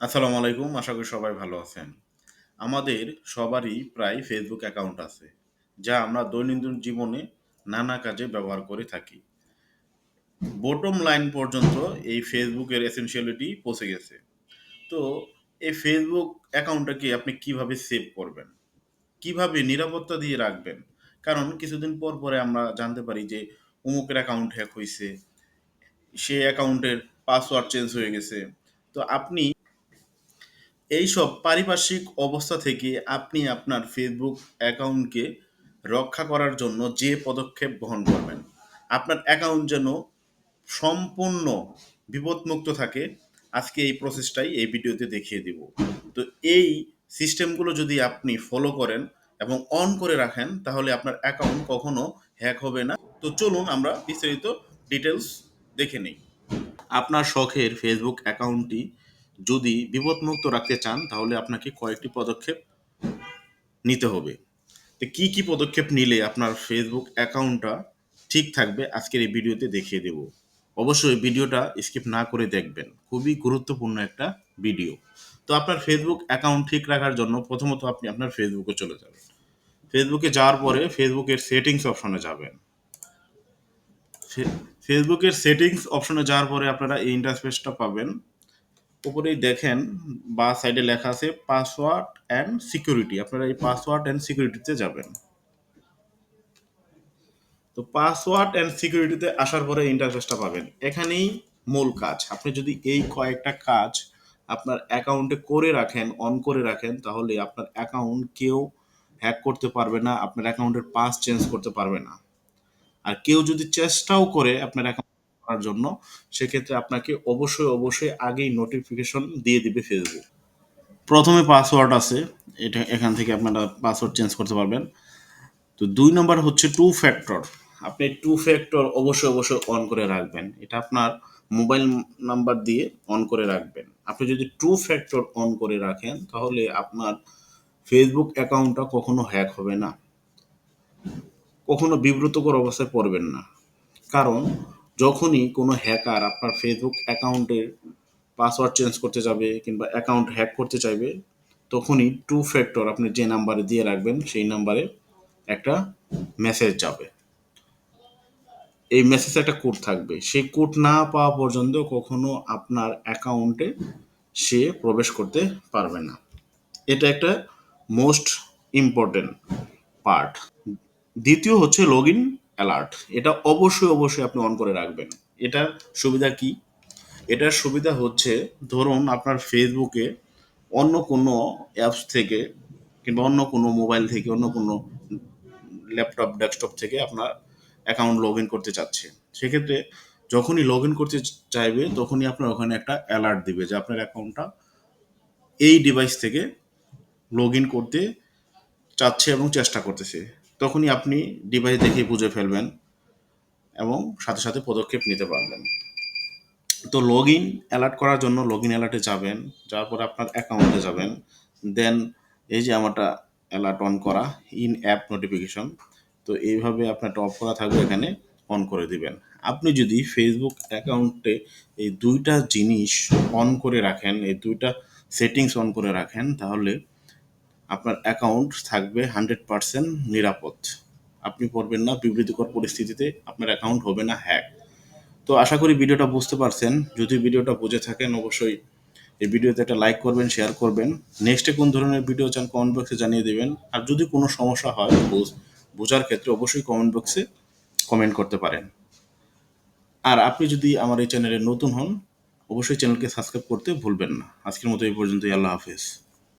আসসালামু আলাইকুম, আশা করি সবাই ভালো আছেন। আমাদের সবারই প্রায় ফেসবুক অ্যাকাউন্ট আছে, যা আমরা দৈনন্দিন জীবনে নানা কাজে ব্যবহার করে থাকি। বটম লাইন পর্যন্ত এই ফেসবুকের এসেনশিয়ালিটি পৌঁছে গেছে। তো এই ফেসবুক অ্যাকাউন্টটাকে আপনি কীভাবে সেভ করবেন? কীভাবে নিরাপত্তা দিয়ে রাখবেন? কারণ কিছুদিন পর পরে আমরা জানতে পারি যে অমুকের অ্যাকাউন্ট হ্যাক হয়েছে সে অ্যাকাউন্টের পাসওয়ার্ড চেঞ্জ হয়ে গেছে। তো আপনি এইসব পারিপার্শ্বিক অবস্থা থেকে আপনি আপনার ফেসবুক অ্যাকাউন্টকে রক্ষা করার জন্য যে পদক্ষেপ গ্রহণ করবেন, আপনার অ্যাকাউন্ট যেন সম্পূর্ণ বিপদমুক্ত থাকে, আজকে এই প্রসেসটাই এই ভিডিওতে দেখিয়ে দিব। তো এই সিস্টেমগুলো যদি আপনি ফলো করেন এবং অন করে রাখেন, তাহলে আপনার অ্যাকাউন্ট কখনো হ্যাক হবে না। তো চলুন আমরা বিস্তারিত ডিটেলস দেখে নিই। আপনার শখের ফেসবুক অ্যাকাউন্টটি যদি বিপদমুক্ত রাখতে চান, তাহলে আপনাকে কয়েকটি পদক্ষেপ নিতে হবে। তো কী কী পদক্ষেপ নিলে আপনার ফেসবুক অ্যাকাউন্টটা ঠিক থাকবে, আজকের এই ভিডিওতে দেখিয়ে দেব। অবশ্যই ভিডিওটা স্কিপ না করে দেখবেন। খুবই গুরুত্বপূর্ণ একটা ভিডিও। তো আপনার ফেসবুক অ্যাকাউন্ট ঠিক রাখার জন্য প্রথমত আপনি আপনার ফেসবুকে চলে যাবেন। ফেসবুকে যাওয়ার পরে ফেসবুকের সেটিংস অপশনে যাবেন। ফেসবুকের সেটিংস অপশনে যাওয়ার পরে আপনারা এই ইন্টারফেসটা পাবেন। উপরেই দেখেন বা সাইডে লেখা আছে পাসওয়ার্ড অ্যান্ড সিকিউরিটি আপনারা এই পাসওয়ার্ড অ্যান্ড সিকিউরিটিতে যাবেন। তো পাসওয়ার্ড অ্যান্ড সিকিউরিটিতে আসার পরে ইন্টারফেসটা পাবেন। এখানেই মূল কাজ। আপনি যদি এই কয়েকটা কাজ আপনার অ্যাকাউন্টে করে রাখেন অন করে রাখেন, তাহলে আপনার অ্যাকাউন্ট কেউ হ্যাক করতে পারবে না, আপনার অ্যাকাউন্টের পাস চেঞ্জ করতে পারবে না। আর কেউ যদি চেষ্টাও করে আপনার অ্যাকাউন্ট করার জন্য সেক্ষেত্রে আপনাকে অবশ্যই অবশ্যই আগেই নোটিফিকেশন দিয়ে দিবে ফেসবুক প্রথমে পাসওয়ার্ড আছে, এটা এখান থেকে আপনারা পাসওয়ার্ড চেঞ্জ করতে পারবেন। তো দুই নম্বর হচ্ছে টু ফ্যাক্টর আপনি টু ফ্যাক্টর অবশ্যই অবশ্যই অন করে রাখবেন। এটা আপনার মোবাইল নাম্বার দিয়ে অন করে রাখবেন। আপনি যদি টু ফ্যাক্টর অন করে রাখেন, তাহলে আপনার ফেসবুক অ্যাকাউন্টটা কখনো হ্যাক হবে না। কখনো বিব্রতকর অবস্থায় পড়বেন না। কারণ যখনই কোনো হ্যাকার আপনার ফেসবুক অ্যাকাউন্টের পাসওয়ার্ড চেঞ্জ করতে যাবে কিংবা অ্যাকাউন্ট হ্যাক করতে চাইবে, তখনই টু ফ্যাক্টর আপনি যে নাম্বারে দিয়ে রাখবেন, সেই নাম্বারে একটা মেসেজ যাবে। এই মেসেজ একটা কোড থাকবে। সেই কোড না পাওয়া পর্যন্ত কখনো আপনার অ্যাকাউন্টে সে প্রবেশ করতে পারবে না। এটা একটা মোস্ট ইম্পর্টেন্ট পার্ট দ্বিতীয় হচ্ছে লগ ইন অ্যালার্ট এটা অবশ্যই অবশ্যই আপনি অন করে রাখবেন। এটার সুবিধা কি? এটার সুবিধা হচ্ছে, ধরুন আপনার ফেসবুকে অন্য কোনো অ্যাপস থেকে কিংবা অন্য কোনো মোবাইল থেকে, অন্য কোনো ল্যাপটপ ডেস্কটপ থেকে আপনার অ্যাকাউন্ট লগ ইন করতে চাচ্ছে। সেক্ষেত্রে যখনই লগ ইন করতে চাইবে, তখনই আপনার ওখানে একটা অ্যালার্ট দিবে যে আপনার অ্যাকাউন্টটা এই ডিভাইস থেকে লগ ইন করতে চাচ্ছে এবং চেষ্টা করতেছে। তখনই আপনি ডিভাইস দেখে বুঝে ফেলবেন এবং সাথে সাথে পদক্ষেপ নিতে পারবেন। তো লগ ইন অ্যালার্ট করার জন্য লগ ইন অ্যালার্টে যাবেন, যাওয়ার পরে আপনার অ্যাকাউন্টে যাবেন। দেন এই যে আমারটা অ্যালার্ট অন করা ইন অ্যাপ নোটিফিকেশন তো এইভাবে আপনার অফ করা থাকবে, এখানে অন করে দিবেন। আপনি যদি ফেসবুক অ্যাকাউন্টে এই দুইটা জিনিস অন করে রাখেন, এই দুইটা সেটিংস অন করে রাখেন, তাহলে আপনার অ্যাকাউন্ট থাকবে হান্ড্রেড পারসেন্ট নিরাপদ। আপনি পড়বেন না বিবৃতিকর পরিস্থিতিতে আপনার অ্যাকাউন্ট হবে না হ্যাক তো আশা করি ভিডিওটা বুঝতে পারছেন। যদি ভিডিওটা বুঝে থাকেন, অবশ্যই এই ভিডিওতে একটা লাইক করবেন শেয়ার করবেন। নেক্সটে কোন ধরনের ভিডিও চান কমেন্ট বক্সে জানিয়ে দেবেন। আর যদি কোনো সমস্যা হয় বোঝার ক্ষেত্রে অবশ্যই কমেন্ট বক্সে কমেন্ট করতে পারেন। আর আপনি যদি আমার এই চ্যানেলে নতুন হন, অবশ্যই চ্যানেলকে সাবস্ক্রাইব করতে ভুলবেন না। আজকের মতো এই পর্যন্তই, আল্লাহ হাফেজ।